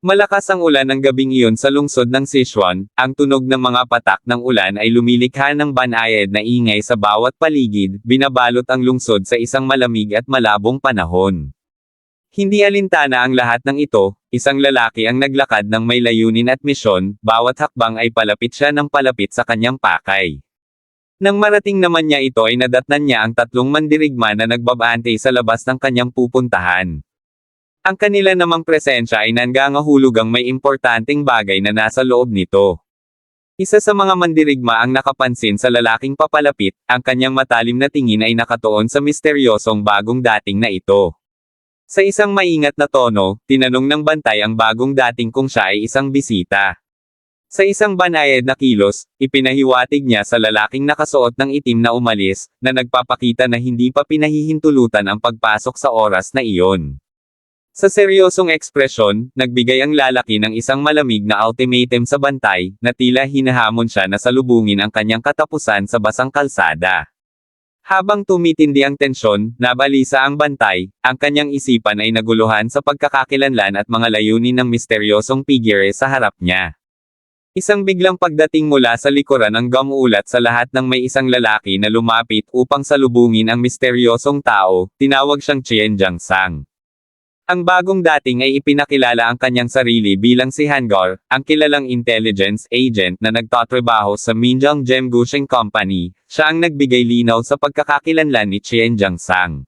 Malakas ang ulan ng gabing iyon sa lungsod ng Sichuan, ang tunog ng mga patak ng ulan ay lumilikha ng banayad na ingay sa bawat paligid, binabalot ang lungsod sa isang malamig at malabong panahon. Hindi alintana ang lahat ng ito, isang lalaki ang naglakad ng may layunin at misyon, bawat hakbang ay palapit siya ng palapit sa kanyang pakay. Nang marating naman niya ito ay nadatnan niya ang tatlong mandirigma na nagbabante sa labas ng kanyang pupuntahan. Ang kanila namang presensya ay nanggangahulugang may importanteng bagay na nasa loob nito. Isa sa mga mandirigma ang nakapansin sa lalaking papalapit, ang kanyang matalim na tingin ay nakatuon sa misteryosong bagong dating na ito. Sa isang maingat na tono, tinanong ng bantay ang bagong dating kung siya ay isang bisita. Sa isang banayad na kilos, ipinahiwatig niya sa lalaking nakasuot ng itim na umalis, na nagpapakita na hindi pa pinahihintulutan ang pagpasok sa oras na iyon. Sa seryosong ekspresyon, nagbigay ang lalaki ng isang malamig na ultimatum sa bantay, na tila hinahamon siya na salubungin ang kanyang katapusan sa basang kalsada. Habang tumitindi ang tensyon, nabalisa ang bantay, ang kanyang isipan ay naguluhan sa pagkakakilanlan at mga layunin ng misteryosong figure sa harap niya. Isang biglang pagdating mula sa likuran ang gamuulat sa lahat ng may isang lalaki na lumapit upang salubungin ang misteryosong tao, tinawag siyang Chien Jiang Sang. Ang bagong dating ay ipinakilala ang kanyang sarili bilang si Hangor, ang kilalang intelligence agent na nagtatrabaho sa Minjiang Gem Gusheng Company, siya ang nagbigay linaw sa pagkakakilanlan ni Chien Jiang Sang.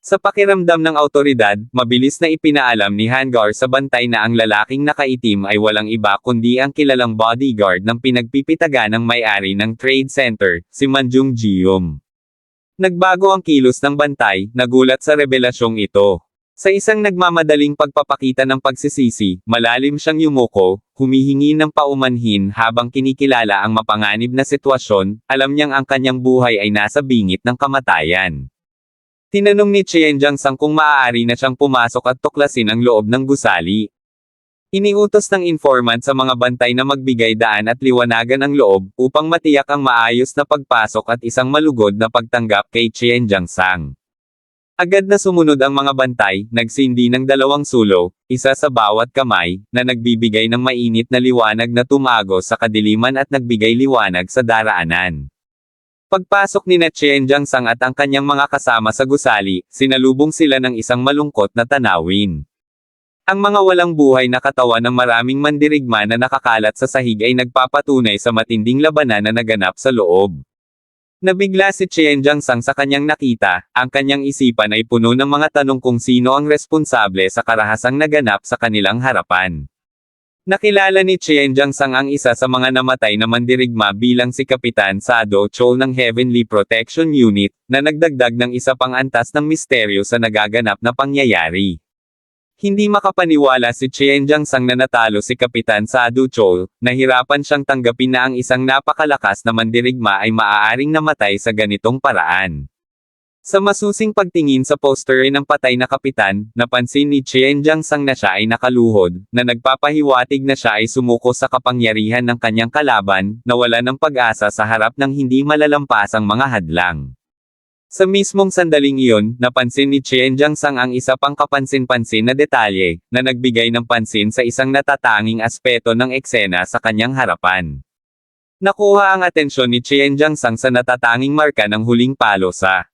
Sa pakiramdam ng autoridad, mabilis na ipinaalam ni Hangor sa bantay na ang lalaking nakaitim ay walang iba kundi ang kilalang bodyguard ng pinagpipitaga ng may-ari ng trade center, si Manjung Jium. Nagbago ang kilos ng bantay, nagulat sa revelasyong ito. Sa isang nagmamadaling pagpapakita ng pagsisisi, malalim siyang yumuko, humihingi ng paumanhin habang kinikilala ang mapanganib na sitwasyon, alam niyang ang kanyang buhay ay nasa bingit ng kamatayan. Tinanong ni Chien Sang kung maaari na siyang pumasok at tuklasin ang loob ng gusali. Iniutos ng informant sa mga bantay na magbigay daan at liwanagan ang loob, upang matiyak ang maayos na pagpasok at isang malugod na pagtanggap kay Chien Sang. Agad na sumunod ang mga bantay, nagsindi ng dalawang sulo, isa sa bawat kamay, na nagbibigay ng mainit na liwanag na tumago sa kadiliman at nagbigay liwanag sa daraanan. Pagpasok ni Jiang Sang at ang kanyang mga kasama sa gusali, sinalubong sila ng isang malungkot na tanawin. Ang mga walang buhay na katawan ng maraming mandirigma na nakakalat sa sahig ay nagpapatunay sa matinding labanan na naganap sa loob. Nabigla si Chien Jiang Sang sa kanyang nakita, ang kanyang isipan ay puno ng mga tanong kung sino ang responsable sa karahasang naganap sa kanilang harapan. Nakilala ni Chien Jiang Sang ang isa sa mga namatay na mandirigma bilang si Kapitan Sado Chol ng Heavenly Protection Unit, na nagdagdag ng isa pang antas ng misteryo sa nagaganap na pangyayari. Hindi makapaniwala si Chien Jiang Sang na natalo si Kapitan Sadu Chol, nahirapan siyang tanggapin na ang isang napakalakas na mandirigma ay maaaring namatay sa ganitong paraan. Sa masusing pagtingin sa poster ng patay na kapitan, napansin ni Chien Jiang Sang na siya ay nakaluhod, na nagpapahiwatig na siya ay sumuko sa kapangyarihan ng kanyang kalaban, na wala ng pag-asa sa harap ng hindi malalampasang mga hadlang. Sa mismong sandaling iyon, napansin ni Chien Jiang Sang ang isa pang kapansin-pansin na detalye, na nagbigay ng pansin sa isang natatanging aspeto ng eksena sa kanyang harapan. Nakuha ang atensyon ni Chien Jiang Sang sa natatanging marka ng huling palo sa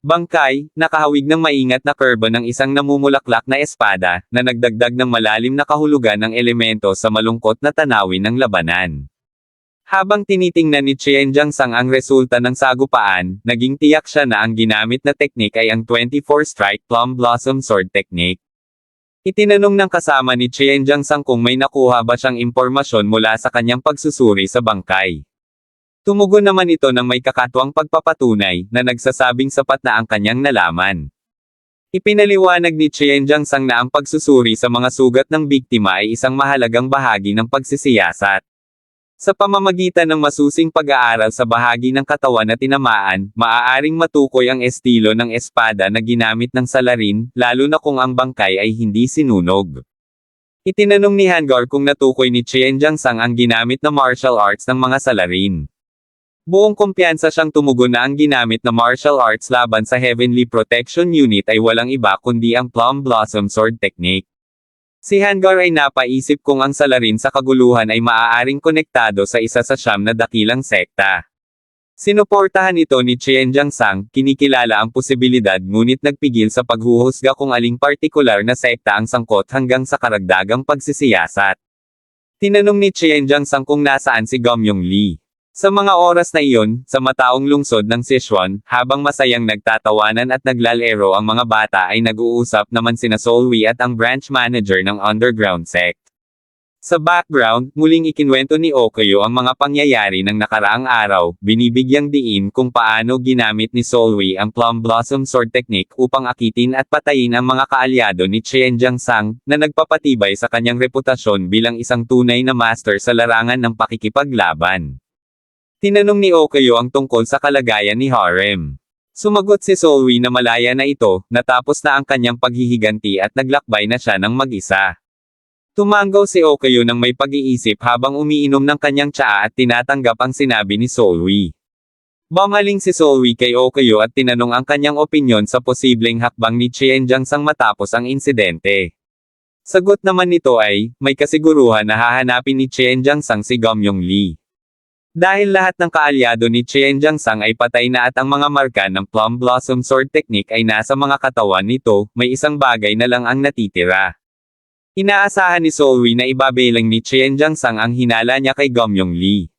bangkay, nakahawig ng maingat na kurba ng isang namumulaklak na espada, na nagdagdag ng malalim na kahulugan ng elemento sa malungkot na tanawin ng labanan. Habang tinitingnan ni Chien Jiang Sang ang resulta ng sagupaan, naging tiyak siya na ang ginamit na teknik ay ang 24-strike Plum Blossom Sword Technique. Itinanong ng kasama ni Chien Jiang Sang kung may nakuha ba siyang impormasyon mula sa kanyang pagsusuri sa bangkay. Tumugon naman ito ng may kakatuwang pagpapatunay, na nagsasabing sapat na ang kanyang nalaman. Ipinaliwanag ni Chien Jiang Sang na ang pagsusuri sa mga sugat ng biktima ay isang mahalagang bahagi ng pagsisiyasat. Sa pamamagitan ng masusing pag-aaral sa bahagi ng katawan na tinamaan, maaaring matukoy ang estilo ng espada na ginamit ng salarin, lalo na kung ang bangkay ay hindi sinunog. Itinanong ni Hangor kung natukoy ni Chien Sang ang ginamit na martial arts ng mga salarin. Buong kumpiyansa siyang tumugon na ang ginamit na martial arts laban sa Heavenly Protection Unit ay walang iba kundi ang Plum Blossom Sword Technique. Si Hangar ay napaisip kung ang salarin sa kaguluhan ay maaaring konektado sa isa sa siyam na dakilang sekta. Sinuportahan ito ni Chen Jiangsang, kinikilala ang posibilidad ngunit nagpigil sa paghuhusga kung aling partikular na sekta ang sangkot hanggang sa karagdagang pagsisiyasat. Tinanong ni Chen Jiangsang kung nasaan si Gomyong Lee. Sa mga oras na iyon, sa mataong lungsod ng Sichuan, habang masayang nagtatawanan at naglalero ang mga bata ay nag-uusap naman sina Solwi at ang branch manager ng underground sect. Sa background, muling ikinwento ni Okayo ang mga pangyayari ng nakaraang araw, binibigyang diin kung paano ginamit ni Solwi ang Plum Blossom Sword Technique upang akitin at patayin ang mga kaalyado ni Chen Jiangsang, na nagpapatibay sa kanyang reputasyon bilang isang tunay na master sa larangan ng pakikipaglaban. Tinanong ni Okayo ang tungkol sa kalagayan ni Harem. Sumagot si Solwi na malaya na ito, natapos na ang kanyang paghihiganti at naglakbay na siya ng mag-isa. Tumanggaw si Okayo ng may pag-iisip habang umiinom ng kanyang tsaa at tinatanggap ang sinabi ni Solwi. Bumaling si Solwi kay Okayo at tinanong ang kanyang opinyon sa posibleng hakbang ni Chien Jiangsang matapos ang insidente. Sagot naman nito ay, may kasiguruhan na hahanapin ni Chien Jiangsang si Gomyong Lee. Dahil lahat ng kaalyado ni Chen Jiangsang ay patay na at ang mga marka ng Plum Blossom Sword Technique ay nasa mga katawan nito, may isang bagay na lang ang natitira. Inaasahan ni Solwi na ibabelang ni Chen Jiangsang ang hinala niya kay Gomyong Lee.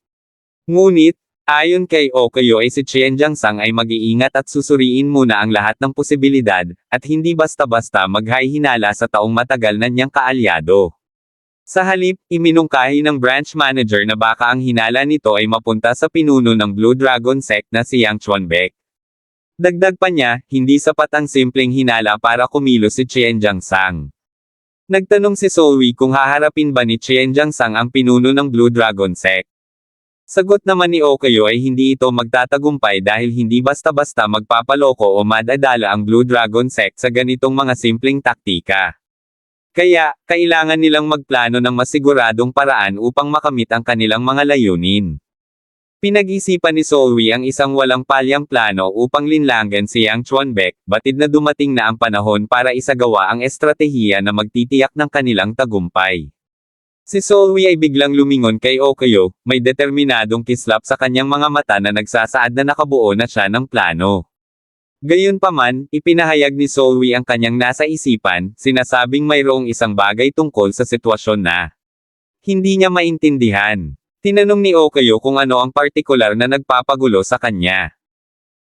Ngunit, ayon kay Okayo ay si Chen Jiangsang ay mag-iingat at susuriin muna ang lahat ng posibilidad, at hindi basta-basta maghay-hinala sa taong matagal na niyang kaalyado. Sa halip, iminungkahi ng branch manager na baka ang hinala nito ay mapunta sa pinuno ng Blue Dragon sect na si Yang Chuanbek. Dagdag pa niya, hindi sapat ang simpleng hinala para kumilos si Chen Jiangsang. Nagtanong si Solwi kung haharapin ba ni Chen Jiangsang ang pinuno ng Blue Dragon sect. Sagot naman ni Okayo ay hindi ito magtatagumpay dahil hindi basta-basta magpapaloko o madadala ang Blue Dragon sect sa ganitong mga simpleng taktika. Kaya, kailangan nilang magplano ng masiguradong paraan upang makamit ang kanilang mga layunin. Pinag-isipan ni Solwi ang isang walang palyang plano upang linlangan si Yang Chuanbek, batid na dumating na ang panahon para isagawa ang estratehiya na magtitiyak ng kanilang tagumpay. Si Solwi ay biglang lumingon kay Okayo, may determinadong kislap sa kanyang mga mata na nagsasaad na nakabuo na siya ng plano. Gayunpaman, ipinahayag ni Solwi ang kanyang nasa isipan, sinasabing mayroong isang bagay tungkol sa sitwasyon na hindi niya maintindihan. Tinanong ni Okayo kung ano ang partikular na nagpapagulo sa kanya.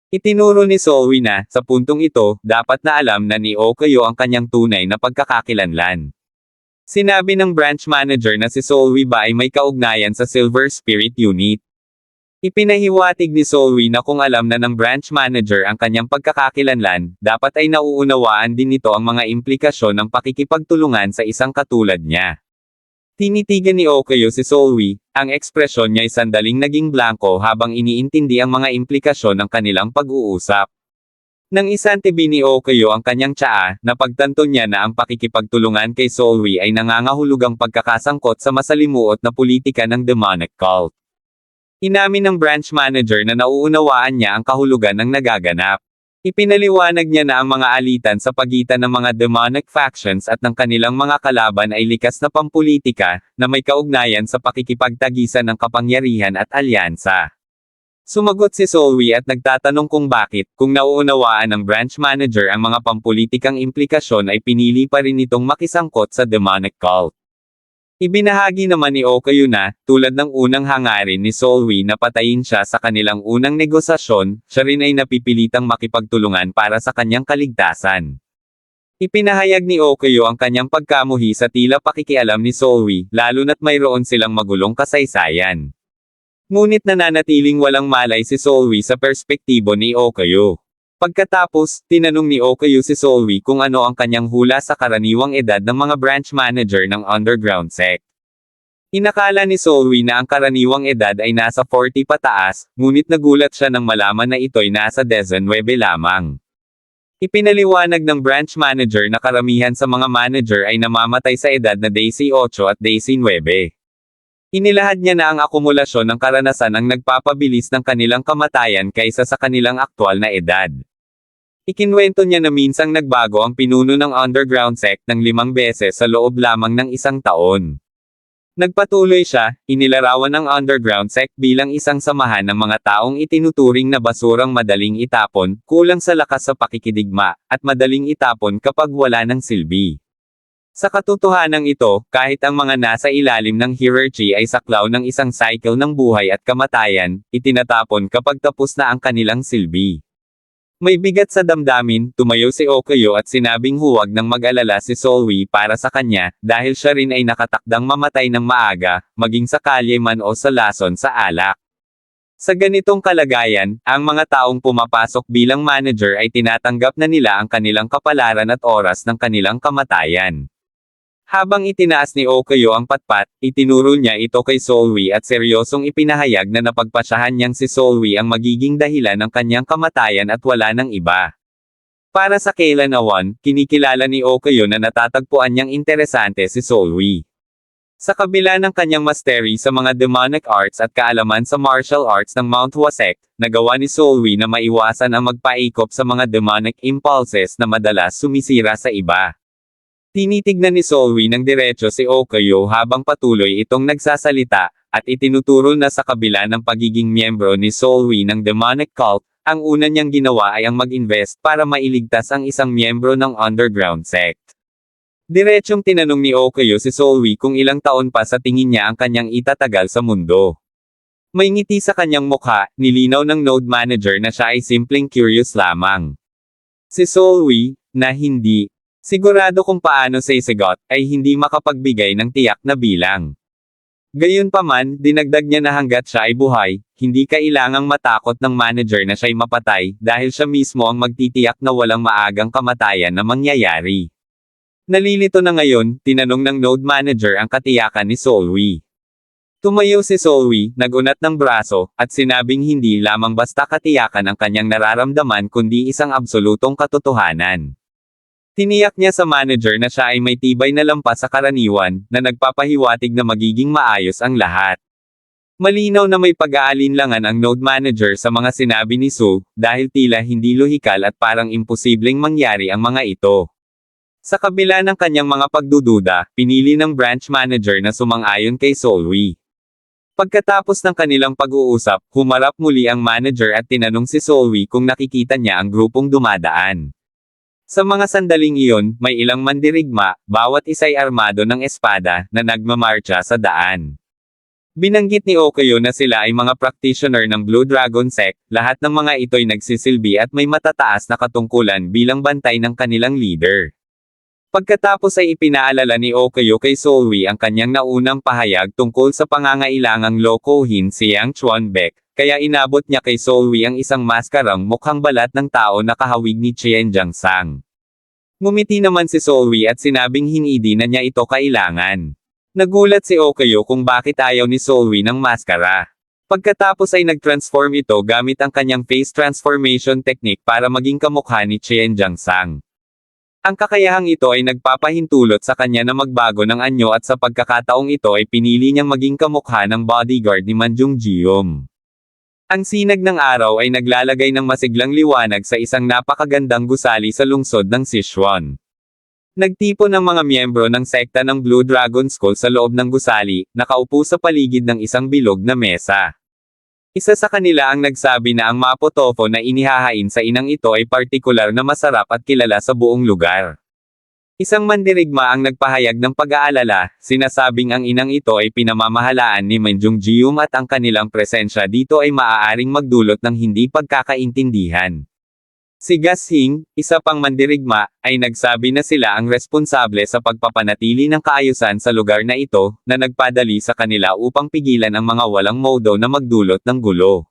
Itinuro ni Solwi na, sa puntong ito, dapat na alam na ni Okayo ang kanyang tunay na pagkakakilanlan. Sinabi ng branch manager na si Solwi ba ay may kaugnayan sa Silver Spirit Unit. Ipinahiwatig ni Solwi na kung alam na ng branch manager ang kanyang pagkakakilanlan, dapat ay nauunawaan din nito ang mga implikasyon ng pakikipagtulungan sa isang katulad niya. Tinitigan ni Okayo si Solwi, ang ekspresyon niya ay sandaling naging blanco habang iniintindi ang mga implikasyon ng kanilang pag-uusap. Nang isantibi ni Okayo ang kanyang tsaa, napagtanto niya na ang pakikipagtulungan kay Solwi ay nangangahulugang pagkakasangkot sa masalimuot na politika ng demonic cult. Inamin ng branch manager na nauunawaan niya ang kahulugan ng nagaganap. Ipinaliwanag niya na ang mga alitan sa pagitan ng mga demonic factions at ng kanilang mga kalaban ay likas na pampulitika, na may kaugnayan sa pakikipagtagisan ng kapangyarihan at alyansa. Sumagot si Solwi at nagtatanong kung bakit, kung nauunawaan ng branch manager ang mga pampulitikang implikasyon ay pinili pa rin itong makisangkot sa demonic cult. Ibinahagi naman ni Okayo na, tulad ng unang hangarin ni Solwi na patayin siya sa kanilang unang negosasyon, siya rin ay napipilitang makipagtulungan para sa kanyang kaligtasan. Ipinahayag ni Okayo ang kanyang pagkamuhi sa tila pakikialam ni Solwi, lalo na't mayroon silang magulong kasaysayan. Ngunit nananatiling walang malay si Solwi sa perspektibo ni Okayo. Pagkatapos, tinanong ni Okayo si Solwi kung ano ang kanyang hula sa karaniwang edad ng mga branch manager ng underground sect. Inakala ni Solwi na ang karaniwang edad ay nasa 40 pataas, ngunit nagulat siya nang malaman na ito'y nasa 19 lamang. Ipinaliwanag ng branch manager na karamihan sa mga manager ay namamatay sa edad na 18 at 19. Inilahad niya na ang akumulasyon ng karanasan ang nagpapabilis ng kanilang kamatayan kaysa sa kanilang aktwal na edad. Ikinwento niya na minsang nagbago ang pinuno ng underground sect ng limang beses sa loob lamang ng isang taon. Nagpatuloy siya, inilarawan ang underground sect bilang isang samahan ng mga taong itinuturing na basurang madaling itapon, kulang sa lakas sa pakikidigma, at madaling itapon kapag wala ng silbi. Sa katotohanan ito, kahit ang mga nasa ilalim ng hierarchy ay saklaw ng isang cycle ng buhay at kamatayan, itinatapon kapag tapos na ang kanilang silbi. May bigat sa damdamin, tumayo si Okayo at sinabing huwag nang mag-alala si Solwi para sa kanya, dahil siya rin ay nakatakdang mamatay ng maaga, maging sa kalye man o sa lason sa alak. Sa ganitong kalagayan, ang mga taong pumapasok bilang manager ay tinatanggap na nila ang kanilang kapalaran at oras ng kanilang kamatayan. Habang itinaas ni Okayo ang patpat, itinuro niya ito kay Solwi at seryosong ipinahayag na napagpasyahan niyang si Solwi ang magiging dahilan ng kanyang kamatayan at wala ng iba. Para sa Kayla Nawan, kinikilala ni Okayo na natatagpuan niyang interesante si Solwi. Sa kabila ng kanyang mastery sa mga demonic arts at kaalaman sa martial arts ng Mount Wasek, nagawa ni Solwi na maiwasan ang magpaikop sa mga demonic impulses na madalas sumisira sa iba. Tinitignan ni Solwi ng diretso si Okayo habang patuloy itong nagsasalita, at itinuturo na sa kabila ng pagiging miyembro ni Solwi ng demonic cult, ang una niyang ginawa ay ang mag-invest para mailigtas ang isang miyembro ng underground sect. Diretsyong tinanong ni Okayo si Solwi kung ilang taon pa sa tingin niya ang kanyang itatagal sa mundo. May ngiti sa kanyang mukha, nilinaw ng node manager na siya ay simpleng curious lamang. Si Solwi, na hindi, Sigurado kung paano Seisegot ay hindi makapagbigay ng tiyak na bilang. Gayunpaman, dinagdag niya na hanggat siya ay buhay, hindi kailangang matakot ng manager na siya'y mapatay, dahil siya mismo ang magtitiyak na walang maagang kamatayan na mangyayari. Nalilito na ngayon, tinanong ng node manager ang katiyakan ni Solwi. Tumayo si Solwi, nagunat ng braso, at sinabing hindi lamang basta katiyakan ang kanyang nararamdaman kundi isang absolutong katotohanan. Tiniyak niya sa manager na siya ay may tibay na lampas sa karaniwan, na nagpapahiwatig na magiging maayos ang lahat. Malinaw na may pag-aalinlangan ang node manager sa mga sinabi ni Su, dahil tila hindi lohikal at parang imposibleng mangyari ang mga ito. Sa kabila ng kanyang mga pagdududa, pinili ng branch manager na sumang-ayon kay Solwi. Pagkatapos ng kanilang pag-uusap, humarap muli ang manager at tinanong si Solwi kung nakikita niya ang grupong dumadaan. Sa mga sandaling iyon, may ilang mandirigma, bawat isa'y armado ng espada, na nagmamarcha sa daan. Binanggit ni Okayo na sila ay mga practitioner ng Blue Dragon Sect, lahat ng mga ito'y nagsisilbi at may matataas na katungkulan bilang bantay ng kanilang leader. Pagkatapos ay ipinaalala ni Okayo kay Solwi ang kanyang naunang pahayag tungkol sa pangangailangang lokohin si Yang Chuan Beck, kaya inabot niya kay Solwi ang isang maskarang mukhang balat ng tao na kahawig ni Chien Sang. Ngumiti naman si Solwi at sinabing hinidi na niya ito kailangan. Nagulat si Okayo kung bakit ayaw ni Solwi ng maskara. Pagkatapos ay nag-transform ito gamit ang kanyang face transformation technique para maging kamukha ni Chien Sang. Ang kakayahang ito ay nagpapahintulot sa kanya na magbago ng anyo at sa pagkakataong ito ay pinili niyang maging kamukha ng bodyguard ni Manjung Jiom. Ang sinag ng araw ay naglalagay ng masiglang liwanag sa isang napakagandang gusali sa lungsod ng Sichuan. Nagtipon ng mga miyembro ng sekta ng Blue Dragon School sa loob ng gusali, nakaupo sa paligid ng isang bilog na mesa. Isa sa kanila ang nagsabi na ang mapo tofu na inihahain sa inang ito ay partikular na masarap at kilala sa buong lugar. Isang mandirigma ang nagpahayag ng pag-aalala, sinasabing ang inang ito ay pinamamahalaan ni Menjung Jium at ang kanilang presensya dito ay maaaring magdulot ng hindi pagkakaintindihan. Si Gashing, isa pang mandirigma, ay nagsabi na sila ang responsable sa pagpapanatili ng kaayusan sa lugar na ito, na nagpadali sa kanila upang pigilan ang mga walang modo na magdulot ng gulo.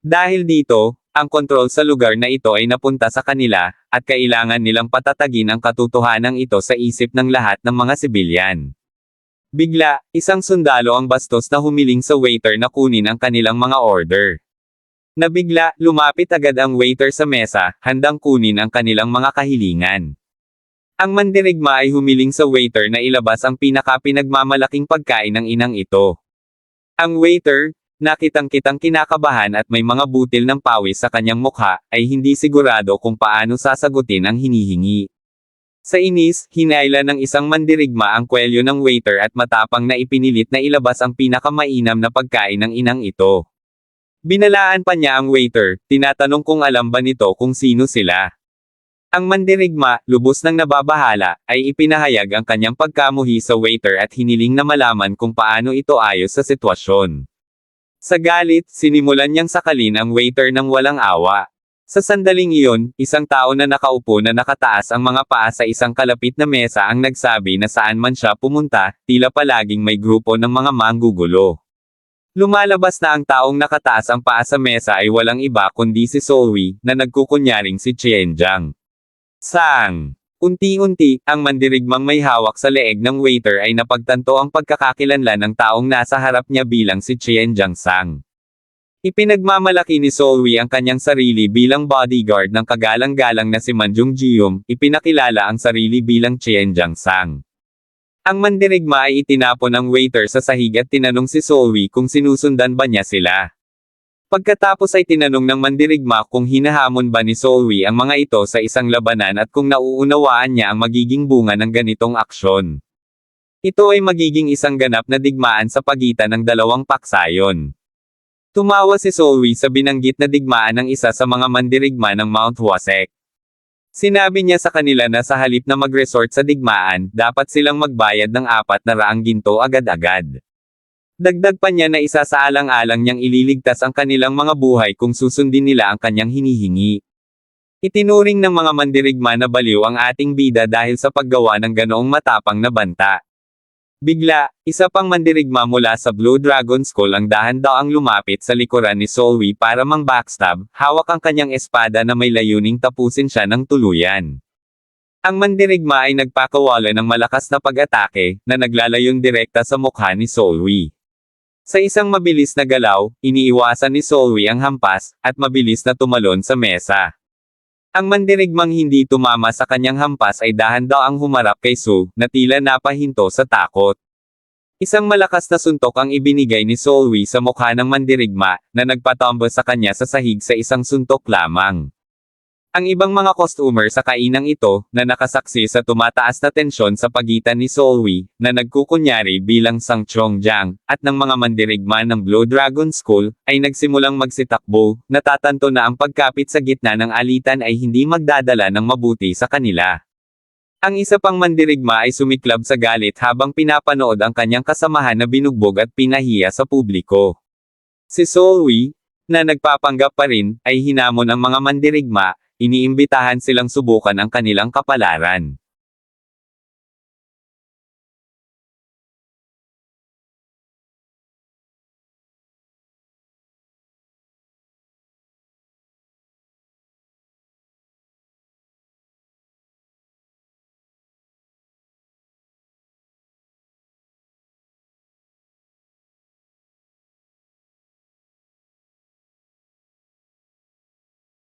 Dahil dito, ang kontrol sa lugar na ito ay napunta sa kanila, at kailangan nilang patatagin ang katotohanan ito sa isip ng lahat ng mga sibilyan. Bigla, isang sundalo ang bastos na humiling sa waiter na kunin ang kanilang mga order. Nabigla, lumapit agad ang waiter sa mesa, handang kunin ang kanilang mga kahilingan. Ang mandirigma ay humiling sa waiter na ilabas ang pinaka-pinagmamalaking pagkain ng inang ito. Ang waiter, nakitang-kitang kinakabahan at may mga butil ng pawis sa kanyang mukha, ay hindi sigurado kung paano sasagutin ang hinihingi. Sa inis, hinayla ng isang mandirigma ang kwelyo ng waiter at matapang na ipinilit na ilabas ang pinakamainam na pagkain ng inang ito. Binalaan pa niya ang waiter, tinatanong kung alam ba nito kung sino sila. Ang mandirigma, lubos ng nababahala, ay ipinahayag ang kanyang pagkamuhi sa waiter at hiniling na malaman kung paano ito ayos sa sitwasyon. Sa galit, sinimulan niyang sakalin ang waiter ng walang awa. Sa sandaling iyon, isang tao na nakaupo na nakataas ang mga paa sa isang kalapit na mesa ang nagsabi na saan man siya pumunta, tila palaging may grupo ng mga manggugulo. Lumalabas na ang taong nakataas ang paa sa mesa ay walang iba kundi si Zoe, na nagkukunyaring si Chienjang. Sang! Unti-unti, ang mandirigmang may hawak sa leeg ng waiter ay napagtanto ang pagkakakilanlan ng taong nasa harap niya bilang si Chienjang Sang. Ipinagmamalaki ni Zoe ang kanyang sarili bilang bodyguard ng kagalang-galang na si Manjung Jium, ipinakilala ang sarili bilang Chienjang Sang. Ang mandirigma ay itinapon ang waiter sa sahig at tinanong si Zoe kung sinusundan ba niya sila. Pagkatapos ay tinanong ng mandirigma kung hinahamon ba ni Zoe ang mga ito sa isang labanan at kung nauunawaan niya ang magiging bunga ng ganitong aksyon. Ito ay magiging isang ganap na digmaan sa pagitan ng dalawang paksayon. Tumawa si Zoe sa binanggit na digmaan ng isa sa mga mandirigma ng Mount Huasek. Sinabi niya sa kanila na sa halip na mag-resort sa digmaan, dapat silang magbayad ng apat na raang ginto agad-agad. Dagdag pa niya na isa sa alang-alang niyang ililigtas ang kanilang mga buhay kung susundin nila ang kanyang hinihingi. Itinuring ng mga mandirigma na baliw ang ating bida dahil sa paggawa ng ganoong matapang na banta. Bigla, isa pang mandirigma mula sa Blue Dragon School ang dahan-daang lumapit sa likuran ni Zoe para mang backstab, hawak ang kanyang espada na may layuning tapusin siya ng tuluyan. Ang mandirigma ay nagpakawala ng malakas na pag-atake, na naglalayong direkta sa mukha ni Zoe. Sa isang mabilis na galaw, iniiwasan ni Zoe ang hampas, at mabilis na tumalon sa mesa. Ang mandirigmang hindi tumama sa kanyang hampas ay dahan-daang humarap kay Su, na tila napahinto sa takot. Isang malakas na suntok ang ibinigay ni Zoe sa mukha ng mandirigma, na nagpatombo sa kanya sa sahig sa isang suntok lamang. Ang ibang mga customer sa kainang ito, na nakasaksi sa tumataas na tensyon sa pagitan ni Zoe, na nagkukunyari bilang Sang Chongjiang, at ng mga mandirigma ng Blue Dragon School, ay nagsimulang magsitakbo, natatanto na ang pagkapit sa gitna ng alitan ay hindi magdadala ng mabuti sa kanila. Ang isa pang mandirigma ay sumiklab sa galit habang pinapanood ang kanyang kasamahan na binugbog at pinahiya sa publiko. Si Zoe, na nagpapanggap pa rin, ay hinamon ang mga mandirigma, iniimbitahan silang subukan ang kanilang kapalaran.